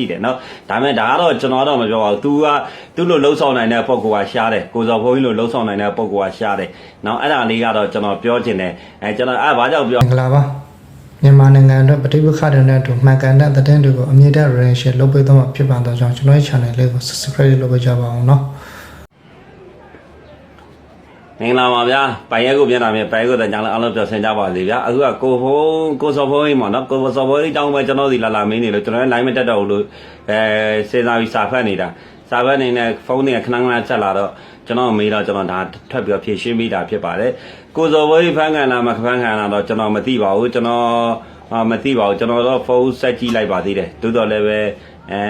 ရှိတယ်နော်ဒါပေမဲ့ဒါကတော့ကျွန်တော်တော့မပြောပါဘူး तू ကသူ့လိုလှုပ်ဆောင်နိုင်တဲ့ပုံကောရှားတယ်ကိုစော်ဘုန်းကြီးလိုလှုပ်ဆောင်နိုင်တဲ့ပုံကောရှားတယ်နော်အဲ့ဒါလေးကတော့ကျွန်တော်ပြောချင်တယ်အဲကျွန်တော်အဲ့ဘာကြောင့်ပြော မင်္ဂလာပါမြန်မာနိုင်ငံအတွက်ပဋိပက္ခတွေနဲ့အတူမှန်ကန်တဲ့သတင်းတွေကိုအမြင့်တဲ့ relation လုပ်ပေးသွားမှာဖြစ်ပါတော့ကြောင့်ကျွန်တော်ရဲ့ channel လေးကို subscribe လုပ်ပေးကြပါအောင်เนาะ မင်္ဂလာပါဗျာပိုင်ရဲကိုပြန်လာမြဲပိုင်ရဲကိုတန်ကြောင်လည်းအားလုံးပြောဆင်ကြပါစေဗျာအခုကကိုဖုန်းကိုစော်ဖုန်းကြီးပေါ့နော်ကိုစော်ဖုန်းကြီးတောင်းပဲကျွန်တော်ဒီလာလာမင်းနေလို့ကျွန်တော်လည်း line မတက်တော့ဘူးလို့အဲစဉ်းစားပြီးစာဖတ်နေတာစာဖတ်နေတဲ့ဖုန်းတွေကခဏခဏချက်လာတော့ကျွန်တော်မေးတော့ကျွန်တော်ဒါထွက်ပြီးတော့ဖြည့်ရှင်းပြီးတာဖြစ်ပါတယ်ကိုစော်ဖုန်းကြီးဖန်ကန်လာမဖန်ကန်လာတော့ကျွန်တော်မသိပါဘူးကျွန်တော်အာမသိပါဘူးကျွန်တော်တော့ဖုန်းဆက်ကြည့်လိုက်ပါသေးတယ်သို့တော်လည်းပဲအဲ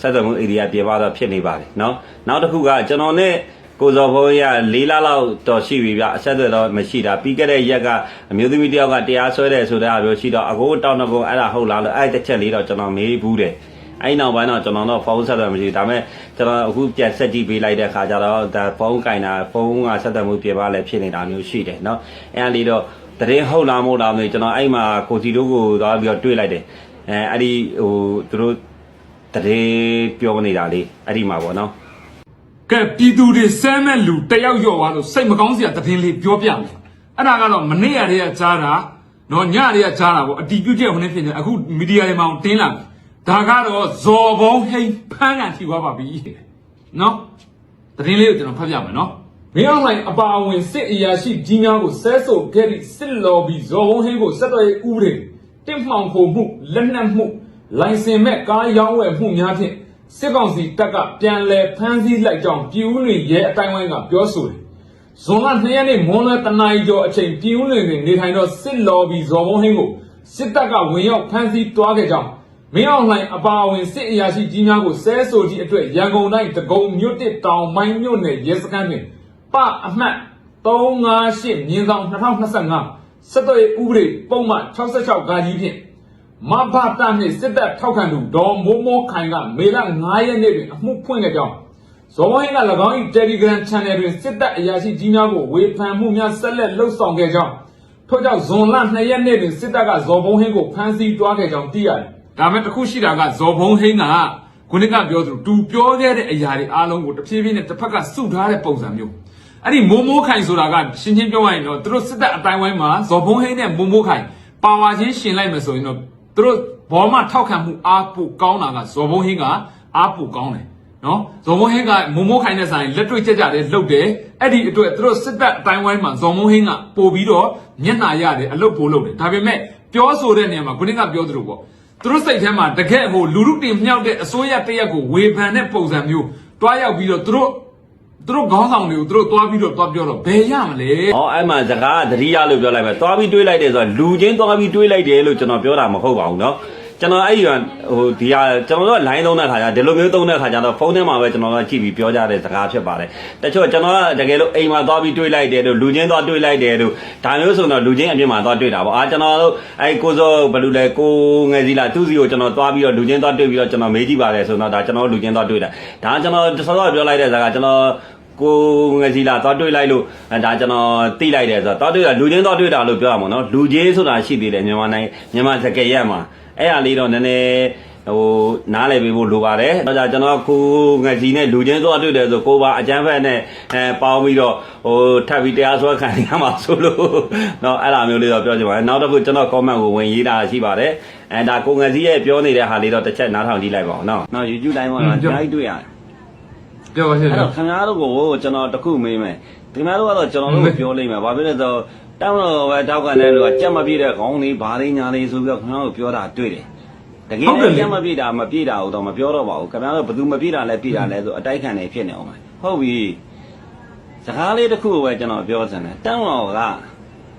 ဆက်သွယ်မှု area ပြေပါတော့ဖြစ်နေပါတယ်เนาะနောက်တစ်ခုကကျွန်တော်နဲ့ ကိုဇော်ဘုန်းကြီးက၄လလောက်တော့ရှိပြီဗျအဆက်အသွယ်တော့မရှိတာပြီးခဲ့တဲ့ရက်ကအမျိုးသမီးတယောက်ကတရားစွဲတယ်ဆိုတဲ့အပြောရှိတော့အကိုတောင်းတကောအဲ့ဒါဟုတ်လားလို့အဲ့တစ်ချက်လေးတော့ကျွန်တော်မေးဘူးတယ်အဲ့နောက်ပိုင်းတော့ကျွန်တော်တော့ဖုန်းဆက်သွယ်မရှိဘူးဒါပေမဲ့ကျွန်တော်အခုပြန်ဆက်ကြည့်ပေးလိုက်တဲ့ခါကျတော့ဒါဖုန်းကင်တာဖုန်းကဆက်သွယ်မှုပြေပါလဲဖြစ်နေတာမျိုးရှိတယ်เนาะအဲ့ဒါလေးတော့တရင်ဟုတ်လားမဟုတ်လားမသိဘူးကျွန်တော်အဲ့မှာကိုစီတို့ကိုသွားပြီးတော့တွေ့လိုက်တယ်အဲအဲ့ဒီဟိုသူတို့တရင်ပြောနေတာလေးအဲ့ဒီမှာပေါ့နော် ကဲပြည်သူတွေစမ်းမဲ့လူတယောက်ယော့သွားလို့စိတ်မကောင်းစရာသတင်းလေးပြောပြမယ်အဲ့ဒါကတော့မနေ့ရတဲ့ကကြားတာနော်ညရတဲ့ကကြားတာပေါ့အတီးပြုတ်ချက်ဟိုနေ့ဖြစ်နေအခုမီဒီယာတွေမှာတင်းလာပြီဒါကတော့ဇော်ဘုံဟိန်ဖန်းကန်ထိသွားပါပြီနော်သတင်းလေးကိုကျွန်တော်ဖတ်ပြမယ်နော်မင်းအောင်လိုင်းအပါအဝင်စစ်အရာရှိကြီးများကိုဆဲဆိုခဲ့သည့်စစ်လော်ဘီဇော်ဘုံဟိန်ကိုဆက်သွယ်ရေးဥပဒေတင့်မှောင်ခိုမှုလက်နက်မှုလိုင်စင်မဲ့ကားရောင်းဝယ်မှုများဖြင့် စစ်ကောင်စီတပ်ကပြန်လည်ဖမ်းဆီးလိုက်ကြောင်းပြည်ဦးလွင်ရဲအတိုင်းဝိုင်းကပြောဆိုတယ်။ဇွန်လ2ရက်နေ့မွန်းလွဲတနာရီကျော်အချိန်ပြည်ဦးလွင်တွင်နေထိုင်သောစစ်လော်ဘီဇော်ဘုံဟင်းကိုစစ်တပ်ကဝင်ရောက်ဖမ်းဆီးတွားခဲ့ကြောင်းမင်းအောင်လှိုင်အပါအဝင်စစ်အရာရှိကြီးများကိုဆဲဆိုကြီးအတွက်ရန်ကုန်တိုင်းတကုံမြို့တစ်တောင်မိုင်းမြို့နယ်ရဲစခန်းတွင်ပအမှတ်358မြင်းဆောင်2025စစ်တပ်ဥပဒေပုံမှန်66ကာကြီးဖြင့် မဘတာနှင့်စစ်တပ်ထောက်ခံသူဒေါ်မိုးမိုးခိုင်ကမေလ9ရက်နေ့တွင်အမှုဖွင့်ခဲ့ကြောင်းဇော်ဝိုင်းက၎င်း၏ Telegram Channel တွင်စစ်တပ်အရာရှိကြီးများကိုဝေဖန်မှုများဆက်လက်လှုပ်ဆောင်ခဲ့ကြောင်းထို့ကြောင့်ဇွန်လ2ရက်နေ့တွင်စစ်တပ်ကဇော်ဘုံဟင်းကိုဖမ်းဆီးတွားခဲ့ကြောင်းသိရတယ်။ဒါပေမဲ့တစ်ခုရှိတာကဇော်ဘုံဟင်းကခုနကပြောသလိုသူပြောခဲ့တဲ့အရာတွေအားလုံးကိုတစ်ဖြည်းဖြည်းနဲ့တစ်ဖက်ကစုထားတဲ့ပုံစံမျိုး။အဲ့ဒီမိုးမိုးခိုင်ဆိုတာကရှင်းရှင်းပြောရရင်တော့သူတို့စစ်တပ်အတိုင်းဝိုင်းမှာဇော်ဘုံဟင်းနဲ့မိုးမိုးခိုင်ပါဝါချင်းရှင်လိုက်မယ်ဆိုရင်တော့ သူတို့ဘောမထောက်ခံမှုအားပိုကောင်းတာကဇော်ဘုံဟင်းကအားပိုကောင်းတယ်နော်ဇော်ဘုံဟင်းကမုံမိုးခိုင်တဲ့ဆိုင်လက်တွေ့ကြကြတယ်လှုပ်တယ်အဲ့ဒီအတွက်သူတို့စစ်တပ်အတိုင်းဝိုင်းမှာဇော်ဘုံဟင်းကပို့ပြီးတော့မျက်နှာရတယ်အလုတ်ပို့လုပ်တယ်ဒါပေမဲ့ပြောဆိုတဲ့နေရာမှာခုနကပြောသလိုပေါ့သူတို့စိတ်ထဲမှာတကယ်ဟိုလူလူတင်မြောက်တဲ့အစိုးရတရက်ကိုဝေဖန်တဲ့ပုံစံမျိုးတွားရောက်ပြီးတော့သူတို့ သူတို့ခေါင်းဆောင်တွေကိုသူတို့တွားပြီးတော့တွားပြောတော့ဘယ်ရမလဲ ။ဟောအဲ့မှာစကားကသတိရလို့ပြောလိုက်မယ်။သွားပြီးတွေးလိုက်တယ်ဆိုတော့လူချင်းသွားပြီးတွေးလိုက်တယ်လို့ကျွန်တော်ပြောတာမဟုတ်ပါဘူးเนาะ။ကျွန်တော်အဲ့ဒီကဟိုဒီဟာကျွန်တော်တို့ line သုံးတဲ့ခါကျဒီလိုမျိုးသုံးတဲ့ခါကျတော့ဖုန်းထဲမှာပဲကျွန်တော်ကကြည့်ပြီးပြောကြတဲ့စကားဖြစ်ပါတယ်။တချို့ကျွန်တော်ကတကယ်လို့အိမ်မှာသွားပြီးတွေးလိုက်တယ်လို့လူချင်းသွားတွေးလိုက်တယ်လို့ဒါမျိုးဆိုတော့လူချင်းအပြင်မှာသွားတွေးတာပေါ့။အာကျွန်တော်တို့အဲ့ကိုစောဘယ်လိုလဲကိုငယ်စီလာသူ့စီကိုကျွန်တော်သွားပြီးတော့လူချင်းသွားတွေးပြီးတော့ကျွန်တော်မေးကြည့်ပါတယ်ဆိုတော့ဒါကျွန်တော်လူချင်းသွားတွေးတာ။ဒါကျွန်တော်စောစောပြောလိုက်တဲ့စကားကျွန်တော် ကိုငစီလာသွားတွေ့လိုက်လို့အဲဒါကျွန်တော်သိလိုက်တယ်ဆိုတော့သွားတွေ့တာလူချင်းသွားတွေ့တာလို့ပြောရမှာနော်လူချင်းဆိုတာရှိသေးတယ်မြန်မာနိုင်ငံမြန်မာစကယ်ရက်မှာအဲ့ဟာလေးတော့နည်းနည်းဟိုနားလည်ပေးဖို့လိုပါတယ်။ဒါကြောင့်ကျွန်တော်ကိုငစီနဲ့လူချင်းသွားတွေ့တယ်ဆိုကိုပါအကျန်းဖက်နဲ့အဲပေါင်းပြီးတော့ဟိုထပ်ပြီးတရားစွဲခံရမှာဆိုလို့เนาะအဲ့လိုမျိုးလေးတော့ပြောချင်ပါတယ်။နောက်တစ်ခုကျွန်တော် comment ကိုဝင်ရေးတာရှိပါတယ်။အဲဒါကိုငစီရဲ့ပြောနေတဲ့ဟာလေးတော့တစ်ချက်နားထောင်ကြည့်လိုက်ပါဦးเนาะ။နော် YouTube တိုင်းမှာတော့အများကြီးတွေ့ရတယ် ပြောပါရှင်းအဲ့ပြောတော့ခင်ဗျားတို့ကိုကျွန်တော်တခုမေးမယ်ခင်ဗျားတို့ကတော့ကျွန်တော်တို့ကိုပြောလိမ့်မယ်ဘာဖြစ်လဲဆိုတော့တောင်းတော့ပဲတောက်ကန်တဲ့လူကကြက်မပြည့်တဲ့ခေါင်းလေးဘာလေးညာလေးဆိုပြီးတော့ခင်ဗျားတို့ပြောတာတွေ့တယ်တကယ်လည်းကြက်မပြည့်တာမပြည့်တာဟုတ်တော့မပြောတော့ပါဘူးခင်ဗျားတို့ဘယ်သူမပြည့်တာလဲပြည့်တာလဲဆိုအတိုက်ခံနေဖြစ်နေအောင်ဟုတ်ပြီစကားလေးတစ်ခုပဲကျွန်တော်ပြောစမ်းတယ်တောင်းတော်က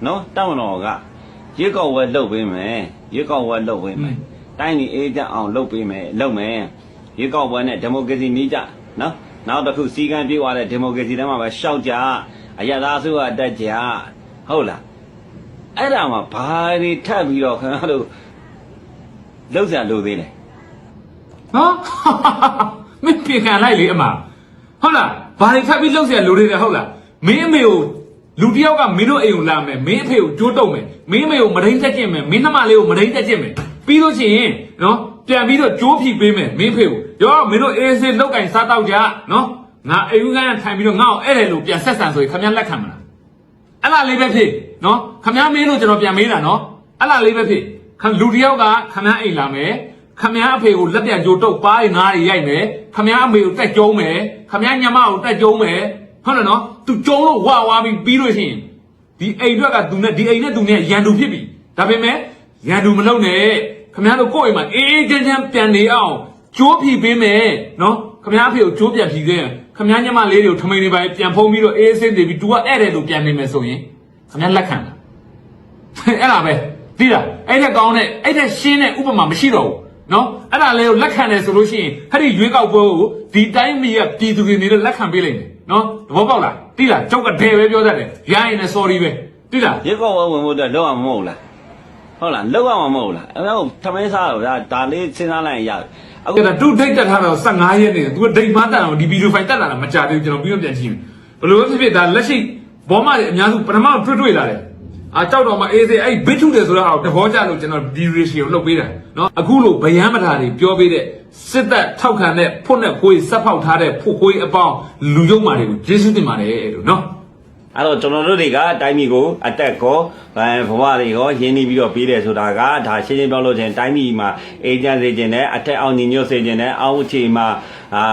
နော်တောင်းတော်ကရေကောက်ဝဲလှုပ်ပေးမယ်ရေကောက်ဝဲလှုပ်ပေးမယ်တိုင်းဒီအေးကြအောင်လှုပ်ပေးမယ်လှုပ်မယ်ရေကောက်ဝဲနဲ့ဒီမိုကရေစီနည်းကြနော် နောက်တစ်ခုစီကံပြေးသွားတဲ့ဒီမိုကရေစီထဲမှာပဲရှောက်ကြအရသာစုကတက်ကြဟုတ်လားအဲ့ဒါမှာဘာတွေထပ်ပြီးတော့ခင်ဗျားတို့လောက်စံလိုသေးတယ်နော်မင်းပြေခံလိုက်လေအမဟုတ်လားဘာတွေထပ်ပြီးလောက်စံလိုသေးတယ်ဟုတ်လားမင်းအမေကိုလူတယောက်ကမင်းတို့အိမ်ကိုလာမယ်မင်းအဖေကိုကြိုးတုံမယ်မင်းအမေကိုမဒိန်တက်ကျင်မယ်မင်းနှမလေးကိုမဒိန်တက်ကျင်မယ်ပြီးလို့ရှိရင်နော်ပြန်ပြီးတော့ကြိုးဖြီပေးမယ်မင်းအဖေကို ရောမင်းတို့အေးစေးလောက်ကင်စားတော့ကြနော်ငါအိမ်ဦးကန်းထိုင်ပြီးတော့ငါ့ကိုအဲ့တယ်လို့ပြန်ဆက်ဆံဆိုရင်ခမရလက်ခံမလားအဲ့လားလေးပဲဖြစ်နော်ခမရမင်းလို့ကျွန်တော်ပြန်မေးတာနော်အဲ့လားလေးပဲဖြစ်ခလူတယောက်ကခမရအိမ်လာမယ်ခမရအဖေကိုလက်ပြန်ကြိုးတုပ်ပါးရင်ငါးတွေရိုက်မယ်ခမရအမေကိုတက်ကျုံးမယ်ခမရညမကိုတက်ကျုံးမယ်ဟုတ်တယ်နော်သူကျုံးလို့ဝါဝါပြီးပြီးလို့ရှိရင်ဒီအိမ်အတွက်ကသူနဲ့ဒီအိမ်နဲ့သူနဲ့ရန်သူဖြစ်ပြီဒါပေမဲ့ရန်သူမလုပ်နဲ့ခမရတို့ကိုယ့်အိမ်မှာအေးအေးချမ်းချမ်းပြန်နေအောင် ကြိုးဖြီပေးမယ်နော်ခမရဖေကိုကြိုးပြန်ဖြီခဲ့ခမရညမလေးတွေကိုထမိန်တွေပဲပြန်ဖုံးပြီးတော့အေးအေးဆေးနေပြီး तू ကဧည့်တယ်လို့ပြန်နေမယ်ဆိုရင်ခမရလက်ခံလားအဲ့ဒါပဲသိလားအဲ့ထက်ကောင်းတဲ့အဲ့ထက်ရှင်းတဲ့ဥပမာမရှိတော့ဘူးနော်အဲ့ဒါလေးကိုလက်ခံတယ်ဆိုလို့ရှိရင်ခရီးရွေးကောက်ပွဲကိုဒီတိုင်းမီးကပြည်သူတွေနေနဲ့လက်ခံပေးလိုက်မယ်နော်သဘောပေါက်လားသိလားကြောက်ကဒဲပဲပြောတတ်တယ်ရရင်လည်း sorry ပဲသိလားရေကောက်ဝဝင်ဖို့အတွက်လောက်အောင်မဟုတ်လားဟုတ်လားလောက်အောင်မဟုတ်လားအဲ့တော့ထမင်းစားတော့ဗျာဒါလေးစဉ်းစားလိုက်ရင်ရတယ် အခုအဲ့ဒါသူဒိတ်တက်ထားတော့15ရက်နေတယ်သူကဒိတ်မတက်အောင်ဒီဗီဒီယိုဖိုင်တက်လာတာမကြသေးဘူးကျွန်တော်ပြီးတော့ပြန်ကြည့်မယ်ဘယ်လိုပဲဖြစ်ဖြစ်ဒါလက်ရှိဘောမတွေအများစုပထမတွေ့တွေ့လာတယ်အာကြောက်တော့မှအေးစေးအဲ့ဘစ်ထုတယ်ဆိုတော့အောက်တဘောကြလို့ကျွန်တော်ဒီရေရှီကိုလှုပ်ပေးတာနော်အခုလိုဗယံမထာတွေပြောပေးတဲ့စစ်သက်ထောက်ခံတဲ့ဖွတ်နဲ့ခွေးစက်ဖောက်ထားတဲ့ဖို့ခွေးအပေါင်းလူယုံမာတွေကိုကျေးဇူးတင်ပါတယ်လို့နော် အဲ့တော့ကျွန်တော်တို့တွေကတိုင်းပြည်ကိုအတက်ကောအဲဘဝတွေရောရင်းနှီးပြီးတော့ပြီးတယ်ဆိုတာကဒါရှင်းရှင်းပြောလို့ချင်းတိုင်းပြည်မှာအေဂျင့်စေခြင်းနဲ့အထက်အောင်ညီညွတ်စေခြင်းနဲ့အောက်ခြေမှာ အာ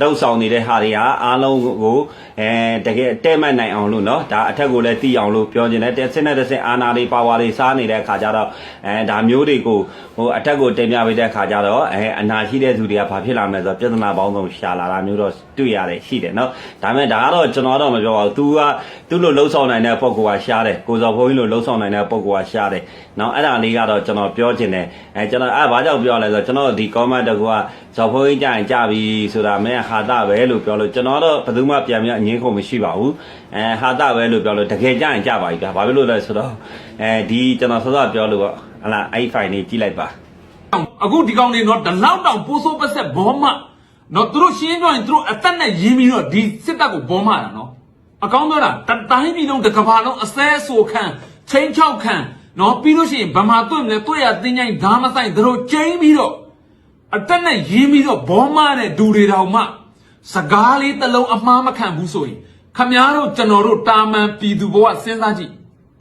လှုပ်ဆောင်နေတဲ့ဟာတွေဟာအားလုံးကိုအဲတကယ်တဲမှတ်နိုင်အောင်လို့เนาะဒါအထက်ကိုလည်းတီးအောင်လို့ပြောခြင်းနဲ့တက်စစ်နဲ့တက်စစ်အာနာတွေပါဝါတွေစားနေတဲ့အခါကျတော့အဲဒါမျိုးတွေကိုဟိုအထက်ကိုတင်ပြပေးတဲ့အခါကျတော့အဲအနာရှိတဲ့သူတွေကဘာဖြစ်လာမလဲဆိုတော့ပြဿနာပေါင်းစုံရှာလာတာမျိုးတော့တွေ့ရတယ်ရှိတယ်เนาะဒါပေမဲ့ဒါကတော့ကျွန်တော်တော့မပြောပါဘူး तू ကသူ့လိုလှုပ်ဆောင်နိုင်တဲ့ပုံကရှားတယ်ကိုစော်ဘုန်းကြီးလိုလှုပ်ဆောင်နိုင်တဲ့ပုံကရှားတယ်เนาะအဲ့ဒါလေးကတော့ကျွန်တော်ပြောခြင်းတယ်အဲကျွန်တော်အဲ့ဘာကြောင့်ပြောလဲဆိုတော့ကျွန်တော်ဒီ comment တကူက ဇော်ဘုန်းကြီးကြာရင်ကြာပြီဆိုတာမင်းဟာတာပဲလို့ပြောလို့ကျွန်တော်တော့ဘယ်သူမှပြန်ပြန်အငင်းခုံမရှိပါဘူးအဲဟာတာပဲလို့ပြောလို့တကယ်ကြာရင်ကြာပါပြီဗျာဘာဖြစ်လို့လဲဆိုတော့အဲဒီကျွန်တော်စောစောပြောလို့ပေါ့ဟလာအဲ့ file လေးကြည့်လိုက်ပါအခုဒီကောင်တွေတော့ဒီလောက်တောင်ပိုးဆိုးပတ်ဆက်ဘောမနော်သူတို့ရှင်းပြောရင်သူတို့အသက်နဲ့ရင်းပြီးတော့ဒီစစ်တပ်ကိုဘောမတာနော်အကောင်းပြောတာတတိုင်းပြည်လုံးတစ်ကမ္ဘာလုံးအစဲအဆိုခံချင်းချောက်ခံနော်ပြီးလို့ရှိရင်ဗမာတွေ့မလဲတွေ့ရတင်းကြိုင်ဓာမဆိုင်သူတို့ကျင်းပြီးတော့ အသက်နဲ့ရင်းပြီးတော့ဘောမတဲ့ဒူတွေတောင်မှစကားလေးတစ်လုံးအမှားမခံဘူးဆိုရင်ခမည်းတော်ကျွန်တော်တို့တာမန်ပြည်သူဘဝစဉ်းစားကြည့်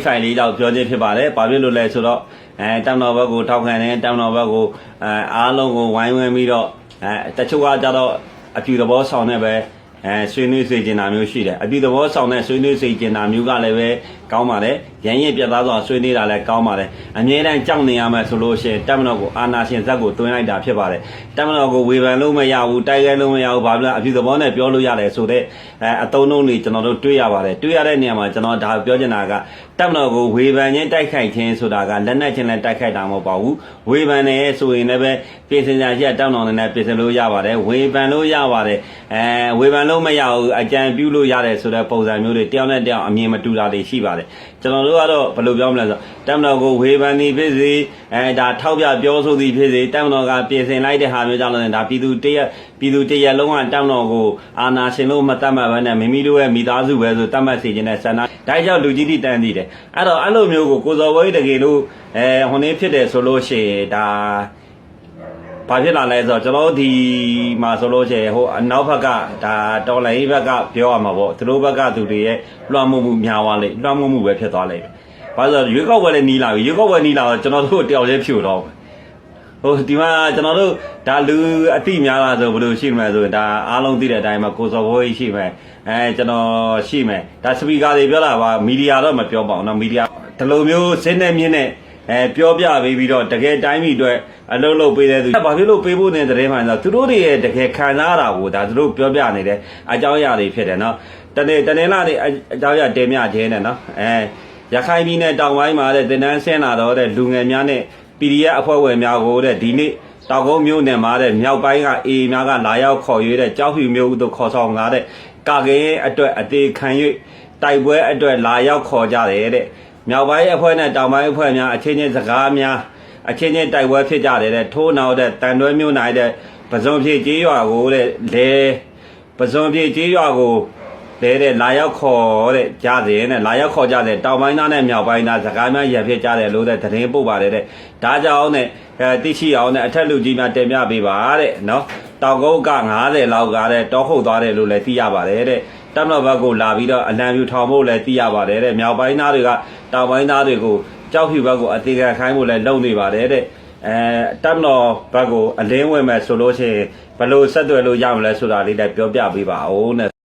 ဖိုင်လေးတော့ပြောခြင်းဖြစ်ပါတယ်။ဘာဖြစ်လို့လဲဆိုတော့အဲတောင်တော်ဘက်ကိုထောက်ခံတယ်တောင်တော်ဘက်ကိုအဲအားလုံးကိုဝိုင်းဝန်းပြီးတော့အဲတချို့ကကြတော့အပြူသဘောဆောင်နေပဲအဲဆွေးနွေးစေချင်တာမျိုးရှိတယ်။အပြူသဘောဆောင်တဲ့ဆွေးနွေးစေချင်တာမျိုးကလည်းပဲကောင်းပါတယ်။ ရန်ရင်ပြတ်သားစွာဆွေးနွေးတာလည်းကောင်းပါတယ်။အမြဲတမ်းကြောက်နေရမယ်ဆိုလို့ရှိရင်တက်မတော်ကိုအာနာရှင်ဇက်ကိုတွင်းလိုက်တာဖြစ်ပါတယ်။တက်မတော်ကိုဝေဖန်လို့မရဘူးတိုက်ခိုက်လို့မရဘူးဘာဖြစ်လဲအပြူသဘောနဲ့ပြောလို့ရတယ်ဆိုတော့အဲအတုံးလုံးတွေကျွန်တော်တို့တွေ့ရပါတယ်။တွေ့ရတဲ့နေရာမှာကျွန်တော်ဒါပြောချင်တာကတက်မတော်ကိုဝေဖန်ခြင်းတိုက်ခိုက်ခြင်းဆိုတာကလက်နက်ချင်းနဲ့တိုက်ခိုက်တာမဟုတ်ပါဘူးဝေဖန်နေဆိုရင်လည်းပဲပြင်ဆင်ကြရှိတက်မတော်နဲ့ပြင်ဆင်လို့ရပါတယ်ဝေဖန်လို့ရပါတယ်အဲဝေဖန်လို့မရဘူးအကြံပြုလို့ရတယ်ဆိုတဲ့ပုံစံမျိုးတွေတယောက်နဲ့တယောက်အမြင်မတူတာတွေရှိပါတယ် ကျွန်တော်တို့ကတော့ဘယ်လိုပြောမလဲဆိုတက်မတော်ကိုဝေဖန်နေဖြစ်စေအဲဒါထောက်ပြပြောဆိုသည်ဖြစ်စေတက်မတော်ကပြင်ဆင်လိုက်တဲ့ဟာမျိုးကြောင့်လည်းဒါပြည်သူတရက်ပြည်သူတရက်လုံးကတက်မတော်ကိုအာနာရှင်လို့မတတ်မှတ်ဘဲနဲ့မိမိတို့ရဲ့မိသားစုပဲဆိုတတ်မှတ်စေခြင်းနဲ့ဆန္ဒဒါကြောင့်လူကြီးတိတန်းတည်တယ်အဲ့တော့အဲ့လိုမျိုးကိုကိုစော်ဝဲတကယ်လို့အဲဟိုနေ့ဖြစ်တယ်ဆိုလို့ရှိရင်ဒါ ဘာဖြစ်လာလဲဆိုတော့ကျွန်တော်ဒီမှာဆိုလို့ရှိရင်ဟိုအနောက်ဘက်ကဒါတော်လိုင်းဘက်ကပြောရမှာပေါ့သူတို့ဘက်ကသူတွေရဲ့လွှမ်းမိုးမှုများသွားလိမ့်လွှမ်းမိုးမှုပဲဖြစ်သွားလိမ့်မယ်။ဘာလို့လဲရွေးကောက်ပွဲလည်းနီးလာပြီရွေးကောက်ပွဲနီးလာတော့ကျွန်တော်တို့တယောက်ချင်းဖြူတော့ဟိုဒီမှာကျွန်တော်တို့ဒါလူအတိများလာဆိုဘယ်လိုရှိမှာဆိုရင်ဒါအားလုံးသိတဲ့အတိုင်းမှာကိုစော်ဘိုးကြီးရှိမယ်အဲကျွန်တော်ရှိမယ်ဒါစပီကာတွေပြောတာပါမီဒီယာတော့မပြောပါဘူးနော်မီဒီယာဒီလိုမျိုးစင်းနဲ့မြင်းနဲ့အဲပြောပြပေးပြီးတော့တကယ်တိုင်းပြည်အတွက် အလုပ်လုပ်ပေးတဲ့သူဘာဖြစ်လို့ပေးဖို့နေတည်းမှန်းဆိုသူတို့တွေရဲ့တကယ်ခံစားတာကိုဒါသူတို့ပြောပြနေတယ်အကြောင်းအရာတွေဖြစ်တယ်နော်တနေ့တနေ့လာနေအကြောင်းအရာတင်ပြခြင်းနဲ့နော်အဲရခိုင်ပြည်နယ်တောင်ပိုင်းမှာတဲ့တင်တန်းဆင်းလာတော့တဲ့လူငယ်များနဲ့ PDF အဖွဲ့ဝင်များကိုတဲ့ဒီနေ့တောင်ကုန်းမြို့နယ်မှာတဲ့မြောက်ပိုင်းကအေးများကလာရောက်ခေါ်ရွေးတဲ့ကြောက်ဖြူမြို့သို့ခေါ်ဆောင်လာတဲ့ကာကရင်အတွက်အသေးခံ၍တိုက်ပွဲအတွက်လာရောက်ခေါ်ကြတယ်တဲ့မြောက်ပိုင်းအဖွဲ့နဲ့တောင်ပိုင်းအဖွဲ့များအချင်းချင်းစကားများ အချင်းချင်းတိုက်ပွဲဖြစ်ကြတယ်တဲ့ထိုးနောက်တဲ့တန်တွဲမြို့နိုင်တဲ့ပဇွန်ပြေကျေးရွာကိုတဲ့လေပဇွန်ပြေကျေးရွာကိုလဲတဲ့လာရောက်ခေါ်တဲ့ကြားစဉ်တဲ့လာရောက်ခေါ်ကြတဲ့တောင်ပိုင်းသားနဲ့မြောက်ပိုင်းသားစကိုင်းပိုင်းရဖြစ်ကြတယ်လို့တဲ့သတင်းပို့ပါတယ်တဲ့ဒါကြောင့်တဲ့အဲတိရှိအောင်နဲ့အထက်လူကြီးများတင်ပြပေးပါတဲ့နော်တောင်ကုန်းက90လောက်ကတဲ့တောဟုတ်သွားတယ်လို့လည်းသိရပါတယ်တဲ့တမတော်ဘက်ကိုလာပြီးတော့အလံပြူထောင်ဖို့လည်းသိရပါတယ်တဲ့မြောက်ပိုင်းသားတွေကတောင်ပိုင်းသားတွေကို ကြောက်ဖြူဘက်ကိုအသေးခံခိုင်းဖို့လည်းလုပ်နေပါတယ်တဲ့အဲတပ်မတော်ဘက်ကိုအလင်းဝင်မဲ့ဆိုလို့ရှိရင်ဘယ်လိုဆက်သွယ်လို့ရမလဲဆိုတာလေးလည်းပြောပြပေးပါဦးနဲ့